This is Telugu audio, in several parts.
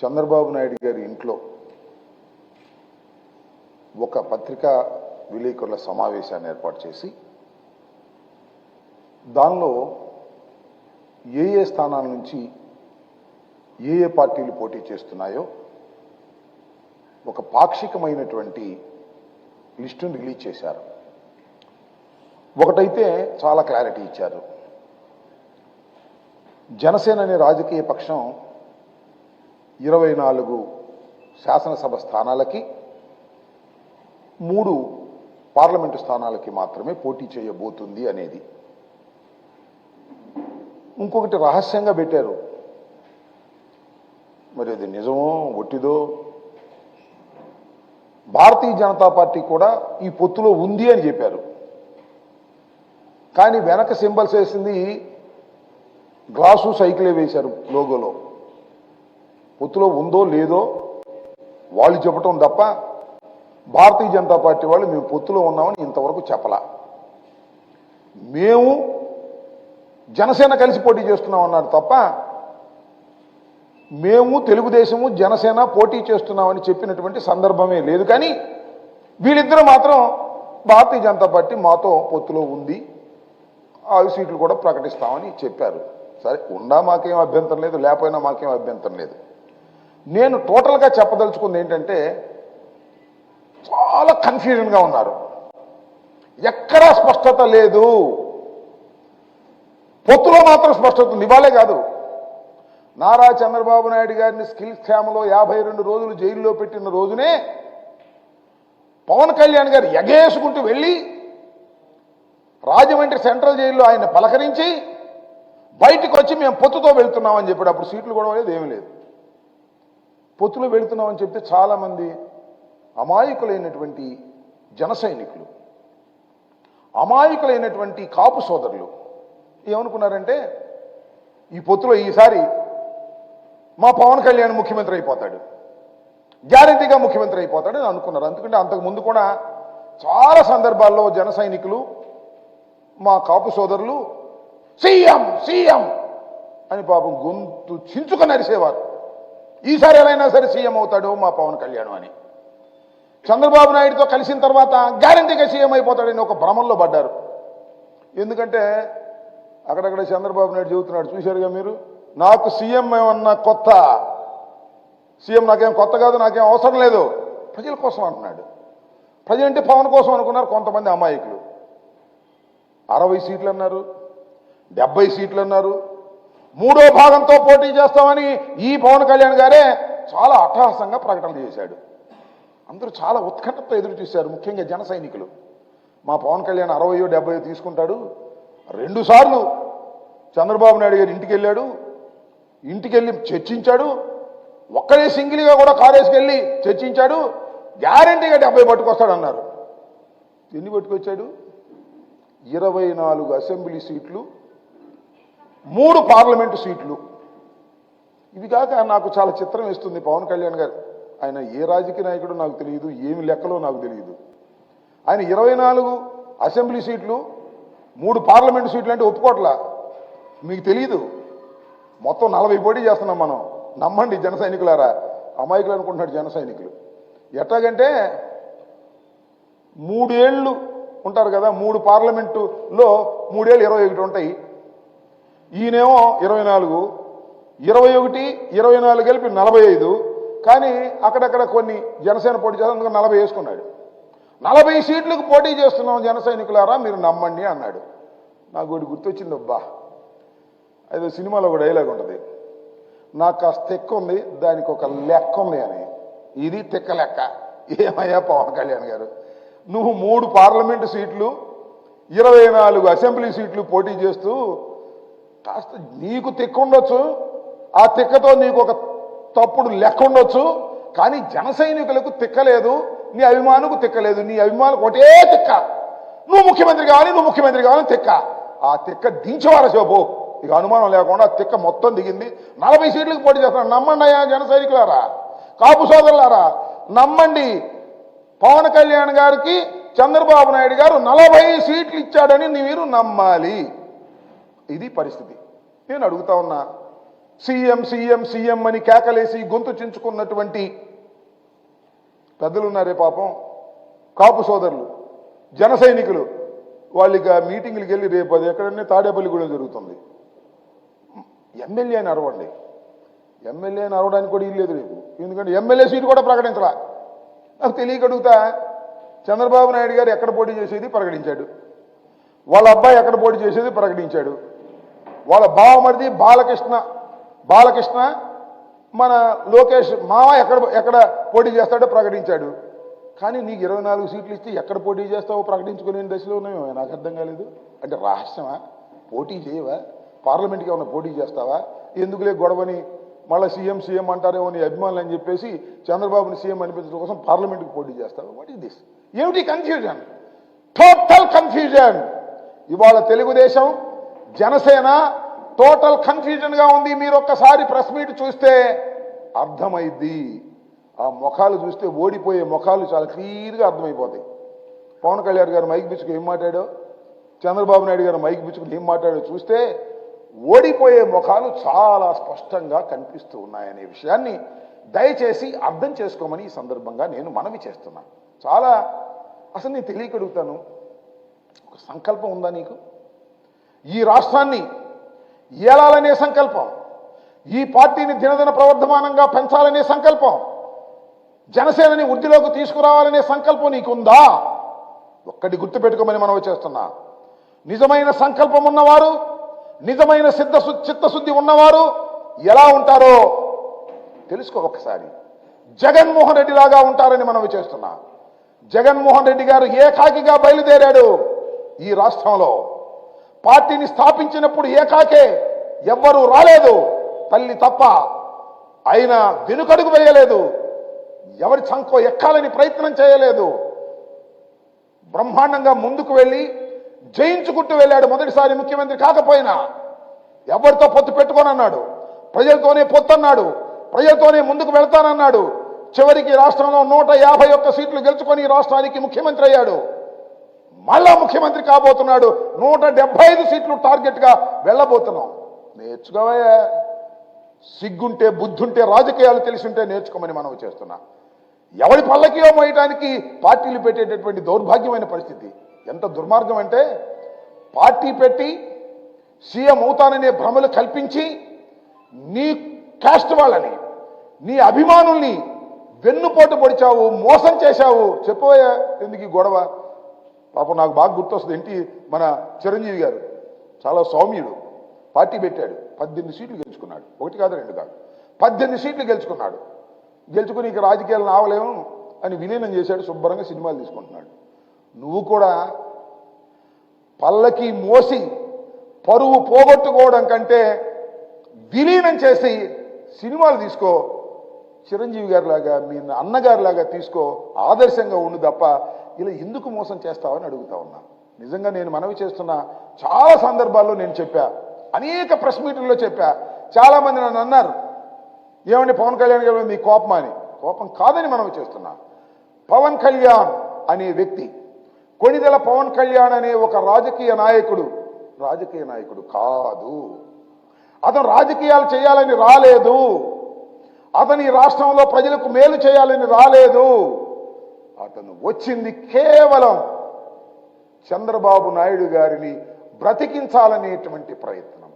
చంద్రబాబు నాయుడు గారి ఇంట్లో ఒక పత్రికా విలేకరుల సమావేశాన్ని ఏర్పాటు చేసి దానిలో ఏ ఏ స్థానాల నుంచి ఏ ఏ పార్టీలు పోటీ చేస్తున్నాయో ఒక పాక్షికమైనటువంటి లిస్టును రిలీజ్ చేశారు. ఒకటైతే చాలా క్లారిటీ ఇచ్చారు. జనసేన అనే రాజకీయ పక్షం ఇరవై నాలుగు శాసనసభ స్థానాలకి మూడు పార్లమెంటు స్థానాలకి మాత్రమే పోటీ చేయబోతుంది అనేది. ఇంకొకటి రహస్యంగా పెట్టారు. మరి అది నిజమో ఒట్టిదో? భారతీయ జనతా పార్టీ కూడా ఈ పొత్తులో ఉంది అని చెప్పారు. కానీ వెనక సింబల్స్ వేసింది గ్లాసు సైకిలే వేశారు లోగోలో. పొత్తులో ఉందో లేదో వాళ్ళు చెప్పటం తప్ప భారతీయ జనతా పార్టీ వాళ్ళు మేము పొత్తులో ఉన్నామని ఇంతవరకు చెప్పలా. మేము జనసేన కలిసి పోటీ చేస్తున్నాం అన్నారు తప్ప మేము తెలుగుదేశము జనసేన పోటీ చేస్తున్నామని చెప్పినటువంటి సందర్భమే లేదు. కానీ వీళ్ళిద్దరూ మాత్రం భారతీయ జనతా పార్టీ మాతో పొత్తులో ఉంది. ఆ సీట్లు కూడా ప్రకటిస్తామని చెప్పారు. సరే ఉండా మాకేం అభ్యంతరం లేదు లేకపోయినా మాకేం అభ్యంతరం లేదు. నేను టోటల్గా చెప్పదలుచుకుంది ఏంటంటే చాలా కన్ఫ్యూజన్గా ఉన్నారు. ఎక్కడా స్పష్టత లేదు. పొత్తులో మాత్రం స్పష్టత ఉంది ఇవాళే కాదు. నారా చంద్రబాబు నాయుడు గారిని స్కిల్ క్షేమలో యాభై రెండు రోజులు జైల్లో పెట్టిన రోజునే పవన్ కళ్యాణ్ గారు ఎగేసుకుంటూ వెళ్ళి రాజమండ్రి సెంట్రల్ జైల్లో ఆయన పలకరించి బయటకు వచ్చి మేము పొత్తుతో వెళ్తున్నామని చెప్పాడు అప్పుడు సీట్లు కూడా లేదు ఏమీ లేదు. పొత్తులో వెళుతున్నామని చెప్తే చాలామంది అమాయకులైనటువంటి జన సైనికులు అమాయకులైనటువంటి కాపు సోదరులు ఏమనుకున్నారంటే ఈ పొత్తులో ఈసారి మా పవన్ కళ్యాణ్ ముఖ్యమంత్రి అయిపోతాడు గ్యారంటీగా ముఖ్యమంత్రి అయిపోతాడు అని అనుకున్నారు. ఎందుకంటే అంతకు ముందు కూడా చాలా సందర్భాల్లో జన సైనికులు మా కాపు సోదరులు సీఎం సీఎం అని పాపం గొంతు చించుకొని అరిసేవారు ఈసారి ఎలా అయినా సరే సీఎం అవుతాడు మా పవన్ కళ్యాణ్ అని. చంద్రబాబు నాయుడుతో కలిసిన తర్వాత గ్యారంటీగా సీఎం అయిపోతాడని ఒక భ్రమంలో పడ్డారు. ఎందుకంటే అక్కడక్కడ చంద్రబాబు నాయుడు చెబుతున్నాడు చూశారుగా మీరు? నాకు సీఎం ఏమన్నా కొత్త? సీఎం నాకేం కొత్త కాదు నాకేం అవసరం లేదు. ప్రజల కోసం అంటున్నాడు. ప్రజలంటే పవన్ కోసం అనుకున్నారు కొంతమంది అమాయకులు. అరవై సీట్లు అన్నారు డెబ్బై సీట్లు అన్నారు మూడో భాగంతో పోటీ చేస్తామని ఈ పవన్ కళ్యాణ్ గారే చాలా అట్టహాసంగా ప్రకటన చేశాడు. అందరూ చాలా ఉత్కంఠతో ఎదురు చూశారు ముఖ్యంగా జన సైనికులు. మా పవన్ కళ్యాణ్ అరవయో డెబ్బయో తీసుకుంటాడు. రెండు సార్లు చంద్రబాబు నాయుడు గారు ఇంటికి వెళ్ళాడు. ఇంటికి వెళ్ళి చర్చించాడు. ఒక్కడే సింగిల్గా కూడా కాలేజ్కి చర్చించాడు. గ్యారంటీగా డెబ్బై పట్టుకొస్తాడు అన్నారు ఎన్ని పట్టుకొచ్చాడు? ఇరవై నాలుగు అసెంబ్లీ సీట్లు మూడు పార్లమెంటు సీట్లు. ఇది కాక నాకు చాలా చిత్రం ఇస్తుంది పవన్ కళ్యాణ్ గారు. ఆయన ఏ రాజకీయ నాయకుడు నాకు తెలియదు ఏమి లెక్కలో నాకు తెలియదు. ఆయన ఇరవై నాలుగు అసెంబ్లీ సీట్లు మూడు పార్లమెంటు సీట్లు అంటే ఒప్పుకోట్లా? మీకు తెలియదు మొత్తం నలభై పోటీ చేస్తున్నాం మనం. నమ్మండి జన సైనికులారా. అమాయకులు అనుకుంటున్నాడు జన సైనికులు. ఎట్లాగంటే మూడేళ్ళు ఉంటారు కదా మూడు పార్లమెంటులో మూడేళ్ళు ఇరవై ఒకటి ఉంటాయి. ఈయనేమో ఇరవై నాలుగు ఇరవై ఒకటి ఇరవై నాలుగు కలిపి నలభై ఐదు. కానీ అక్కడక్కడ కొన్ని జనసేన పోటీ చేస్తాను నలభై వేసుకున్నాడు. నలభై సీట్లకు పోటీ చేస్తున్నాం జన సైనికులారా మీరు నమ్మండి అన్నాడు. నాకు ఒకటి గుర్తొచ్చింది అబ్బా. అది సినిమాలో ఒక డైలాగ్ ఉంటుంది. నాకు కాస్త తెక్క ఉంది దానికి ఒక లెక్క ఉంది అని. ఇది తెక్క లెక్క. ఏమయ్యా పవన్ కళ్యాణ్ గారు? నువ్వు మూడు పార్లమెంటు సీట్లు ఇరవై నాలుగు అసెంబ్లీ సీట్లు పోటీ చేస్తూ కాస్త నీకు తిక్కుండొచ్చు. ఆ తిక్కతో నీకు ఒక తప్పుడు లెక్క ఉండొచ్చు కానీ జన సైనికులకు తిక్కలేదు. నీ అభిమానులకు తిక్కలేదు. నీ అభిమానులకు ఒకటే తిక్క. నువ్వు ముఖ్యమంత్రి కావాలి నువ్వు ముఖ్యమంత్రి కావాలని తిక్క. ఆ తిక్క దించేవారా శోభు ఇక అనుమానం లేకుండా తిక్క మొత్తం దిగింది. నలభై సీట్లకు పోటీ చేస్తున్నాడు నమ్మండి అయ్యా జన సైనికులారా? కాపు సోదరులారా? నమ్మండి. పవన్ కళ్యాణ్ గారికి చంద్రబాబు నాయుడు గారు నలభై సీట్లు ఇచ్చాడని మీరు నమ్మాలి. ఇది పరిస్థితి. నేను అడుగుతా ఉన్నా సీఎం సీఎం సీఎం అని కేకలేసి గొంతు చించుకున్నటువంటి పెద్దలు ఉన్నారే పాపం. కాపు సోదరులు జన సైనికులు వాళ్ళకి మీటింగ్లకు వెళ్ళి రేపు అది ఎక్కడన్నా తాడేపల్లిగూడెం జరుగుతుంది. ఎమ్మెల్యేని అరవండి. ఎమ్మెల్యేని అరవడానికి కూడా ఇల్లేదు రేపు. ఎందుకంటే ఎమ్మెల్యే సీటు కూడా ప్రకటించరా నాకు తెలియకడుగుతా చంద్రబాబు నాయుడు గారు ఎక్కడ పోటీ చేసేది ప్రకటించాడు. వాళ్ళ అబ్బాయి ఎక్కడ పోటీ చేసేది ప్రకటించాడు. వాళ్ళ బావమరిది బాలకృష్ణ. బాలకృష్ణ మన లోకేష్ మామ ఎక్కడ ఎక్కడ పోటీ చేస్తాడో ప్రకటించాడు. కానీ నీకు ఇరవై నాలుగు సీట్లు ఇస్తే ఎక్కడ పోటీ చేస్తావో ప్రకటించుకునే దశలో ఉన్నాయో? నాకు అర్థం కాలేదు. అంటే రహస్యమా? పోటీ చేయవా? పార్లమెంట్కి ఏమైనా పోటీ చేస్తావా? ఎందుకులే గొడవని మళ్ళీ సీఎం సీఎం అంటారేమో నీ అభిమానులు అని చెప్పేసి చంద్రబాబుని సీఎం అనిపించడం కోసం పార్లమెంట్కి పోటీ చేస్తావా? వాట్ ఈస్ దిస్ ఏమిటి కన్ఫ్యూజన్ టోటల్ కన్ఫ్యూజన్ ఇవాళ తెలుగుదేశం జనసేన టోటల్ కన్ఫ్యూజన్గా ఉంది. మీరు ఒక్కసారి ప్రెస్ మీట్ చూస్తే అర్థమైద్ది. ఆ ముఖాలు చూస్తే ఓడిపోయే ముఖాలు చాలా క్లియర్గా అర్థమైపోతాయి. పవన్ కళ్యాణ్ గారు మైక్ పిచ్చుకు ఏం మాట్లాడో చంద్రబాబు నాయుడు గారు మైక్ పిచ్చుకుని ఏం మాట్లాడో చూస్తే ఓడిపోయే ముఖాలు చాలా స్పష్టంగా కనిపిస్తూ ఉన్నాయనే విషయాన్ని దయచేసి అర్థం చేసుకోమని ఈ సందర్భంగా నేను మనవి చేస్తున్నాను చాలా అసలు నేను తెలియకడుగుతాను. ఒక సంకల్పం ఉందా నీకు? ఈ రాష్ట్రాన్ని ఏలాలనే సంకల్పం ఈ పార్టీని దినదిన ప్రవర్ధమానంగా పెంచాలనే సంకల్పం జనసేనని వృద్ధిలోకి తీసుకురావాలనే సంకల్పం నీకుందా? ఒక్కటి గుర్తుపెట్టుకోమని మనం చేస్తున్నా. నిజమైన సంకల్పం ఉన్నవారు నిజమైన సిద్ధ చిత్తశుద్ధి ఉన్నవారు ఎలా ఉంటారో తెలుసుకో ఒక్కసారి జగన్మోహన్ రెడ్డి లాగా ఉంటారని మనం చేస్తున్నా. జగన్మోహన్ రెడ్డి గారు ఏకాకిగా బయలుదేరాడు ఈ రాష్ట్రంలో. పార్టీని స్థాపించినప్పుడు ఏకాకే ఎవ్వరూ రాలేదు. తల్లి తప్ప ఆయన వెనుకడుగు వేయలేదు. ఎవరి చంకో ఎక్కాలని ప్రయత్నం చేయలేదు. బ్రహ్మాండంగా ముందుకు వెళ్ళి జయించుకుంటూ వెళ్ళాడు మొదటిసారి ముఖ్యమంత్రి కాకపోయినా. ఎవరితో పొత్తు పెట్టుకోనన్నాడు. ప్రజలతోనే పొత్తు అన్నాడు ప్రజలతోనే ముందుకు వెళ్తానన్నాడు. చివరికి రాష్ట్రంలో నూట యాభై ఒక్క సీట్లు గెలుచుకొని రాష్ట్రానికి ముఖ్యమంత్రి అయ్యాడు. మళ్ళా ముఖ్యమంత్రి కాబోతున్నాడు. నూట డెబ్బై ఐదు సీట్లు టార్గెట్గా వెళ్ళబోతున్నాం. నేర్చుకోవయ్యా. సిగ్గుంటే బుద్ధుంటే రాజకీయాలు తెలిసి ఉంటే నేర్చుకోమని మనం చేస్తున్నా. ఎవరి పల్లకియో మోయటానికి పార్టీలు పెట్టేటటువంటి దౌర్భాగ్యమైన పరిస్థితి. ఎంత దుర్మార్గం అంటే పార్టీ పెట్టి సీఎం అవుతాననే భ్రమలు కల్పించి నీ కాస్ట్ వాళ్ళని నీ అభిమానుల్ని వెన్నుపోటు పొడిచావు మోసం చేశావు. చెప్పబోయా ఎందుకు ఈ గొడవ? పాపం నాకు బాగా గుర్తొస్తుంది ఏంటి మన చిరంజీవి గారు. చాలా సౌమ్యుడు. పార్టీ పెట్టాడు. పద్దెనిమిది సీట్లు గెలుచుకున్నాడు. ఒకటి కాదు రెండు కాదు. పద్దెనిమిది సీట్లు గెలుచుకున్నాడు. గెలుచుకుని ఇక రాజకీయాలు నావలేము అని విలీనం చేశాడు. శుభ్రంగా సినిమాలు తీసుకుంటున్నాడు. నువ్వు కూడా పల్లకి మోసి పరువు పోగొట్టుకోవడం కంటే విలీనం చేసి సినిమాలు తీసుకో. చిరంజీవి గారిలాగా మీ అన్నగారిలాగా తీసుకో. ఆదర్శంగా ఉండు తప్ప ఇలా ఎందుకు మోసం చేస్తావని అడుగుతా ఉన్నా. నిజంగా నేను మనవి చేస్తున్న చాలా సందర్భాల్లో నేను చెప్పా. అనేక ప్రెస్ మీటింగ్లో చెప్పా. చాలా మంది నన్ను అన్నారు ఏమండి పవన్ కళ్యాణ్ గారు మీ కోపం అని? కోపం కాదని మనవి చేస్తున్నా. పవన్ కళ్యాణ్ అనే వ్యక్తి కొణిదెల పవన్ కళ్యాణ్ అనే ఒక రాజకీయ నాయకుడు రాజకీయ నాయకుడు కాదు. అతను రాజకీయాలు చేయాలని రాలేదు. అతని ఈ రాష్ట్రంలో ప్రజలకు మేలు చేయాలని రాలేదు. అతను వచ్చింది కేవలం చంద్రబాబు నాయుడు గారిని బ్రతికించాలనేటువంటి ప్రయత్నం.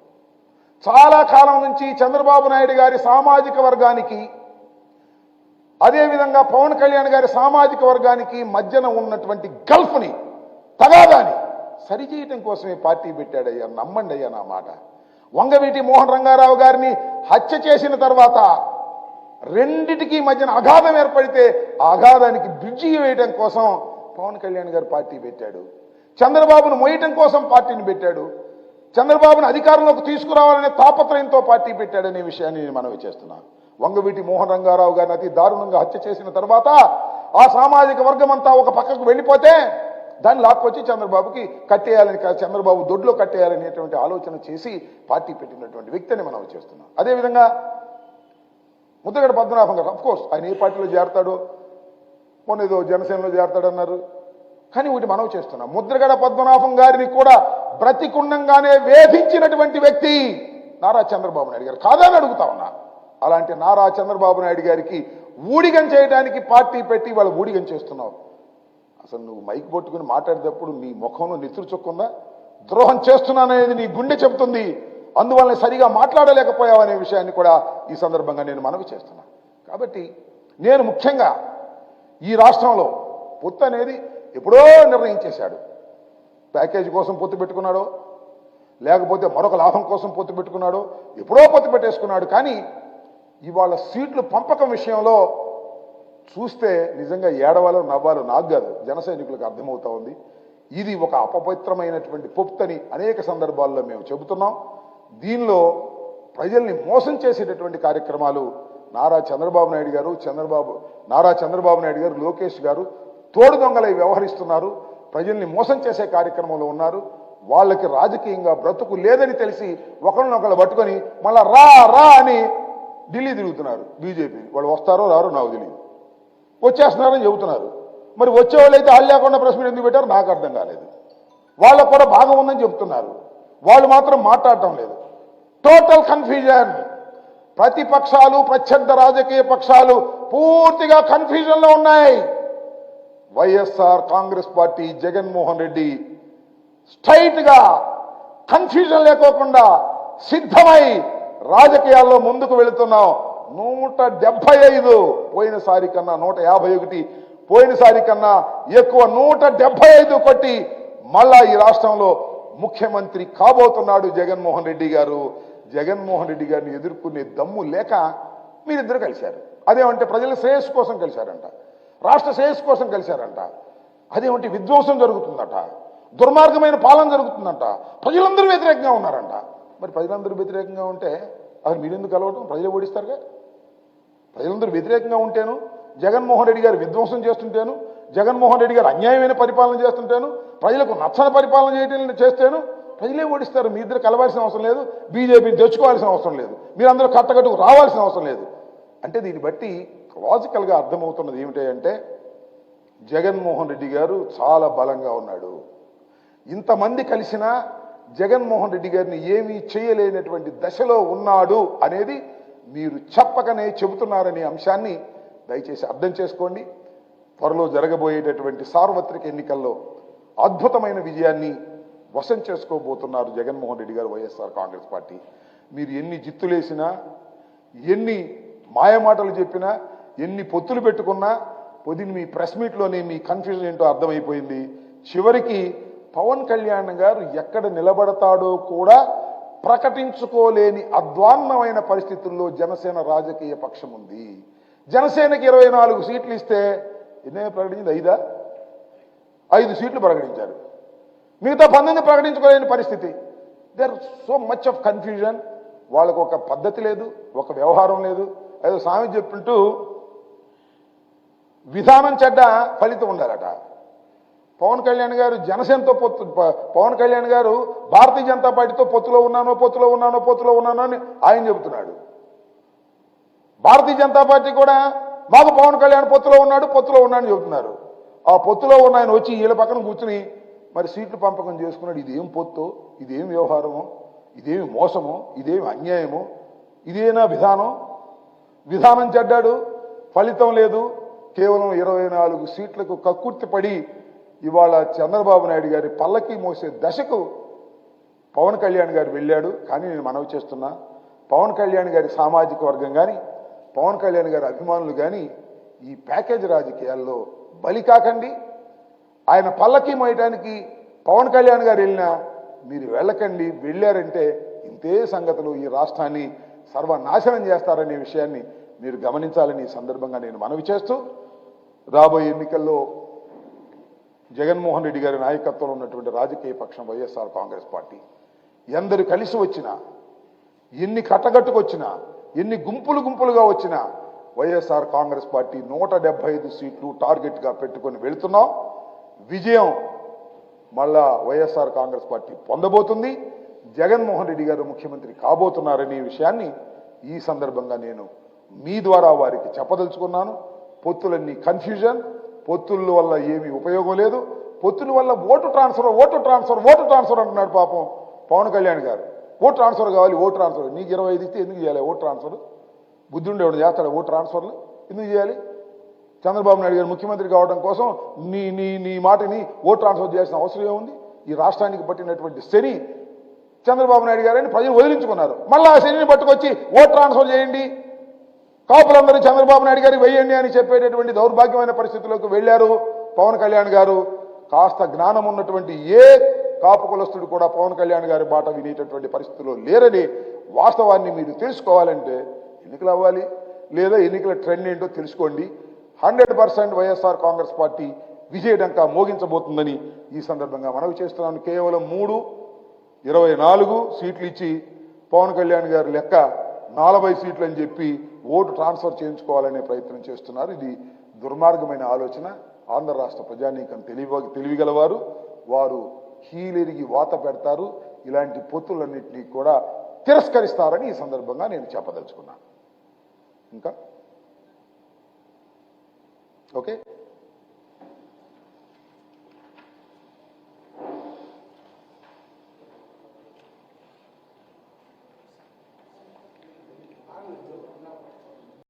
చాలా కాలం నుంచి చంద్రబాబు నాయుడు గారి సామాజిక వర్గానికి అదేవిధంగా పవన్ కళ్యాణ్ గారి సామాజిక వర్గానికి మధ్యన ఉన్నటువంటి గల్ఫ్ని తగాదాని సరిచేయటం కోసమే పార్టీ పెట్టాడయ్యా. నమ్మండి అయ్యా నా మాట. వంగవీటి మోహన్ రంగారావు గారిని హత్య చేసిన తర్వాత రెండిటికి మధ్యన అగాధం ఏర్పడితే ఆ అగాధానికి బ్రిడ్జి వేయడం కోసం పవన్ కళ్యాణ్ గారు పార్టీ పెట్టాడు. చంద్రబాబును మోయటం కోసం పార్టీని పెట్టాడు. చంద్రబాబును అధికారంలోకి తీసుకురావాలనే తాపత్రయంతో పార్టీ పెట్టాడనే విషయాన్ని నేను మనవి చేస్తున్నాను వంగవీటి మోహన్ రంగారావు గారిని అతి దారుణంగా హత్య చేసిన తర్వాత ఆ సామాజిక వర్గం అంతా ఒక పక్కకు వెళ్ళిపోతే దాన్ని లాక్కొచ్చి చంద్రబాబుకి కట్టేయాలని చంద్రబాబు దొడ్లో కట్టేయాలనేటువంటి ఆలోచన చేసి పార్టీ పెట్టినటువంటి వ్యక్తిని మనం చేస్తున్నాం. అదేవిధంగా ముద్దగడ పద్మనాభం గారు కోర్స్ ఆయన ఏ పార్టీలో చేరతాడో మొన్న ఏదో జనసేనలో చేరతాడన్నారు. కానీ వీటి మనం చేస్తున్నాం. ముద్రగడ పద్మనాభం గారిని కూడా బ్రతికుండంగానే వేధించినటువంటి వ్యక్తి నారా చంద్రబాబు నాయుడు గారు. కాదని అడుగుతా ఉన్నా. అలాంటి నారా చంద్రబాబు నాయుడు గారికి ఊడిగం చేయడానికి పార్టీ పెట్టి వాళ్ళు ఊడిగం చేస్తున్నావు. అసలు నువ్వు మైక్ పట్టుకుని మాట్లాడేటప్పుడు నీ ముఖంలో నెత్తురు చొక్కుందా? ద్రోహం చేస్తున్నాననేది నీ గుండె చెబుతుంది. అందువల్ల సరిగా మాట్లాడలేకపోయావనే విషయాన్ని కూడా ఈ సందర్భంగా నేను మనవి చేస్తున్నాను కాబట్టి నేను ముఖ్యంగా ఈ రాష్ట్రంలో పొత్తు అనేది ఎప్పుడో నిర్ణయించేశాడు. ప్యాకేజీ కోసం పొత్తు పెట్టుకున్నాడో లేకపోతే మరొక లాభం కోసం పొత్తు పెట్టుకున్నాడో ఎప్పుడో పొత్తు పెట్టేసుకున్నాడు. కానీ ఇవాళ సీట్లు పంపకం విషయంలో చూస్తే నిజంగా ఏడవాలో నవ్వాలో నాకు కాదు జన సైనికులకు అర్థమవుతా ఉంది. ఇది ఒక అపవిత్రమైనటువంటి పొప్తని అనేక సందర్భాల్లో మేము చెబుతున్నాం. దీనిలో ప్రజల్ని మోసం చేసేటటువంటి కార్యక్రమాలు నారా చంద్రబాబు నాయుడు గారు చంద్రబాబు నారా చంద్రబాబు నాయుడు గారు లోకేష్ గారు తోడు దొంగలై వ్యవహరిస్తున్నారు. ప్రజల్ని మోసం చేసే కార్యక్రమంలో ఉన్నారు. వాళ్ళకి రాజకీయంగా బ్రతుకు లేదని తెలిసి ఒకరినొకళ్ళు పట్టుకొని మళ్ళా రా రా అని ఢిల్లీ తిరుగుతున్నారు బీజేపీ. వాళ్ళు వస్తారో రారో నాకు తెలియదు వచ్చేస్తున్నారని చెబుతున్నారు. మరి వచ్చే వాళ్ళు అయితే లేకుండా ప్రశ్న ఎందుకు పెట్టారు? నాకు అర్థం కాలేదు. వాళ్ళకు కూడా భాగం ఉందని చెప్తున్నారు వాళ్ళు మాత్రం మాట్లాడటం లేదు. టోటల్ కన్ఫ్యూజన్ ప్రతిపక్షాలు ప్రత్యర్థ రాజకీయ పక్షాలు పూర్తిగా కన్ఫ్యూజన్లో ఉన్నాయి వైఎస్ఆర్ కాంగ్రెస్ పార్టీ జగన్మోహన్ రెడ్డి స్ట్రైట్గా కన్ఫ్యూజన్ లేకోకుండా సిద్ధమై రాజకీయాల్లో ముందుకు వెళుతున్నాం నూట డెబ్బై ఐదు పోయినసారి కన్నా నూట యాభై ఒకటి. పోయినసారి కన్నా ఎక్కువ నూట డెబ్బై ఐదు కొట్టి మళ్ళా ఈ రాష్ట్రంలో ముఖ్యమంత్రి కాబోతున్నాడు జగన్మోహన్ రెడ్డి గారు. జగన్మోహన్ రెడ్డి గారిని ఎదుర్కొనే దమ్ము లేక మీరిద్దరు కలిశారు. అదేమంటే ప్రజల శ్రేయస్సు కోసం కలిశారంట. రాష్ట్ర శ్రేయస్సు కోసం కలిశారంట. అదేమంటే విధ్వంసం జరుగుతుందట. దుర్మార్గమైన పాలన జరుగుతుందంట. ప్రజలందరూ వ్యతిరేకంగా ఉన్నారంట. మరి ప్రజలందరూ వ్యతిరేకంగా ఉంటే అసలు మీరెందుకు కలవటం ప్రజలు ఓడిస్తారుగా? ప్రజలందరూ వ్యతిరేకంగా ఉంటేను జగన్మోహన్ రెడ్డి గారు విధ్వంసం చేస్తుంటేను జగన్మోహన్ రెడ్డి గారు అన్యాయమైన పరిపాలన చేస్తుంటేను ప్రజలకు నచ్చని పరిపాలన చేయటం చేస్తేను ప్రజలే ఓడిస్తారు. మీ ఇద్దరు కలవాల్సిన అవసరం లేదు బీజేపీని తెచ్చుకోవాల్సిన అవసరం లేదు మీరందరూ కట్టకట్టుకు రావాల్సిన అవసరం లేదు. అంటే దీన్ని బట్టి లాజికల్గా అర్థమవుతున్నది ఏమిటంటే జగన్మోహన్ రెడ్డి గారు చాలా బలంగా ఉన్నాడు. ఇంతమంది కలిసినా జగన్మోహన్ రెడ్డి గారిని ఏమీ చేయలేనటువంటి దశలో ఉన్నాడు అనేది మీరు చెప్పకనే చెబుతున్నారనే అంశాన్ని దయచేసి అర్థం చేసుకోండి. త్వరలో జరగబోయేటటువంటి సార్వత్రిక ఎన్నికల్లో అద్భుతమైన విజయాన్ని వశం చేసుకోబోతున్నారు జగన్మోహన్ రెడ్డి గారు వైఎస్ఆర్ కాంగ్రెస్ పార్టీ. మీరు ఎన్ని జిత్తులేసినా ఎన్ని మాయమాటలు చెప్పినా ఎన్ని పొత్తులు పెట్టుకున్నా పొద్దున్న మీ ప్రెస్ మీట్లోనే మీ కన్ఫ్యూజన్ ఏంటో అర్థమైపోయింది. చివరికి పవన్ కళ్యాణ్ గారు ఎక్కడ నిలబడతాడో కూడా ప్రకటించుకోలేని అద్వాన్నమైన పరిస్థితుల్లో జనసేన రాజకీయ పక్షం ఉంది. జనసేనకి ఇరవై నాలుగు సీట్లు ఇస్తే ఎన్నే ప్రకటించింది ఐదా? ఐదు సీట్లు ప్రకటించారు. మిగతా పంతొమ్మిది ప్రకటించుకోలేని పరిస్థితి. There so much of confusion వాళ్ళకు ఒక పద్ధతి లేదు ఒక వ్యవహారం లేదు. ఏదో స్వామి చెప్తుంటూ విధానం చెడ్డ ఫలితం ఉండాలట. పవన్ కళ్యాణ్ గారు జనసేనతో పొత్తు ప- పవన్ కళ్యాణ్ గారు భారతీయ జనతా పార్టీతో పొత్తులో ఉన్నానో పొత్తులో ఉన్నానో పొత్తులో ఉన్నానో అని ఆయన చెబుతున్నాడు. భారతీయ జనతా పార్టీ కూడా మాకు పవన్ కళ్యాణ్ పొత్తులో ఉన్నాడు పొత్తులో ఉన్నాడని చెబుతున్నారు. ఆ పొత్తులో ఉన్న ఆయన వచ్చి వీళ్ళ పక్కన కూర్చుని మరి సీట్లు పంపకం చేసుకున్నాడు. ఇదేం పొత్తు? ఇదేం వ్యవహారము? ఇదేమి మోసము? ఇదేమి అన్యాయము? ఇదేనా విధానం? విధానం చెడ్డాడు ఫలితం లేదు. కేవలం ఇరవై నాలుగు సీట్లకు కక్కుర్తి పడి ఇవాళ చంద్రబాబు నాయుడు గారి పల్లకి మోసే దశకు పవన్ కళ్యాణ్ గారు వెళ్ళాడు. కానీ నేను మనవి చేస్తున్నా పవన్ కళ్యాణ్ గారి సామాజిక వర్గం కానీ పవన్ కళ్యాణ్ గారి అభిమానులు కానీ ఈ ప్యాకేజ్ రాజకీయాల్లో బలి కాకండి. ఆయన పల్లకి మోయటానికి పవన్ కళ్యాణ్ గారు వెళ్ళినా మీరు వెళ్ళకండి వెళ్ళారంటే ఇంతే సంగతులు ఈ రాష్ట్రాన్ని సర్వనాశనం చేస్తారనే విషయాన్ని మీరు గమనించాలని ఈ సందర్భంగా నేను మనవి చేస్తూ రాబోయే ఎన్నికల్లో జగన్మోహన్ రెడ్డి గారి నాయకత్వంలో ఉన్నటువంటి రాజకీయ పక్షం వైఎస్ఆర్ కాంగ్రెస్ పార్టీ. ఎందరు కలిసి వచ్చినా ఎన్ని కట్టగట్టుకొచ్చినా ఎన్ని గుంపులు గుంపులుగా వచ్చినా వైఎస్ఆర్ కాంగ్రెస్ పార్టీ నూట డెబ్బై ఐదు సీట్లు టార్గెట్గా పెట్టుకొని వెళుతున్నాం. విజయం మళ్ళా వైఎస్ఆర్ కాంగ్రెస్ పార్టీ పొందబోతుంది. జగన్మోహన్ రెడ్డి గారు ముఖ్యమంత్రి కాబోతున్నారనే విషయాన్ని ఈ సందర్భంగా నేను మీ ద్వారా వారికి చెప్పదలుచుకున్నాను. పొత్తులన్నీ కన్ఫ్యూజన్. పొత్తుల వల్ల ఏమీ ఉపయోగం లేదు. పొత్తుల వల్ల vote transfer vote transfer vote transfer అంటున్నాడు పాపం పవన్ కళ్యాణ్ గారు. ఓట్ ట్రాన్స్ఫర్ కావాలి ఓట్ ట్రాన్స్ఫర్. నీకు ఇరవై ఐదు ఇస్తే ఎందుకు చేయాలి ఓట్ ట్రాన్స్ఫర్? బుద్ధి ఉండేవాడు చేస్తాడు ఓట్ ట్రాన్స్ఫర్లు. ఎందుకు చేయాలి? చంద్రబాబు నాయుడు గారు ముఖ్యమంత్రి కావడం కోసం నీ నీ నీ మాటని ఓట్ ట్రాన్స్ఫర్ చేయాల్సిన అవసరం ఏముంది? ఈ రాష్ట్రానికి పట్టినటువంటి శని చంద్రబాబు నాయుడు గారని ప్రజలు వదిలించుకున్నారు. మళ్ళీ ఆ శనిని పట్టుకొచ్చి ఓట్ ట్రాన్స్ఫర్ చేయండి. కాపులందరూ చంద్రబాబు నాయుడు గారికి వెయ్యండి అని చెప్పేటటువంటి దౌర్భాగ్యమైన పరిస్థితుల్లోకి వెళ్ళారు పవన్ కళ్యాణ్ గారు. కాస్త జ్ఞానం ఉన్నటువంటి ఏ కాపు కులస్తుడు కూడా పవన్ కళ్యాణ్ గారి మాట వినేటటువంటి పరిస్థితిలో లేరని వాస్తవాన్ని మీరు తెలుసుకోవాలంటే ఎన్నికలు అవ్వాలి లేదా ఎన్నికల ట్రెండ్ ఏంటో తెలుసుకోండి. Hundred percent YSR Congress party విజయడంక మోగించబోతుందని ఈ సందర్భంగా మనవి చేస్తున్నాను. కేవలం మూడు ఇరవై నాలుగు సీట్లు ఇచ్చి పవన్ కళ్యాణ్ గారి లెక్క నలభై సీట్లు అని చెప్పి ఓటు ట్రాన్స్ఫర్ చేయించుకోవాలనే ప్రయత్నం చేస్తున్నారు. ఇది దుర్మార్గమైన ఆలోచన. ఆంధ్ర రాష్ట్ర ప్రజానీకం తెలివి తెలివిగలవారు. వారు కీలెరిగి వాత పెడతారు. ఇలాంటి పొత్తులన్నింటినీ కూడా తిరస్కరిస్తారని ఈ సందర్భంగా నేను చెప్పదలుచుకున్నాను. ఇంకా? ఓకే?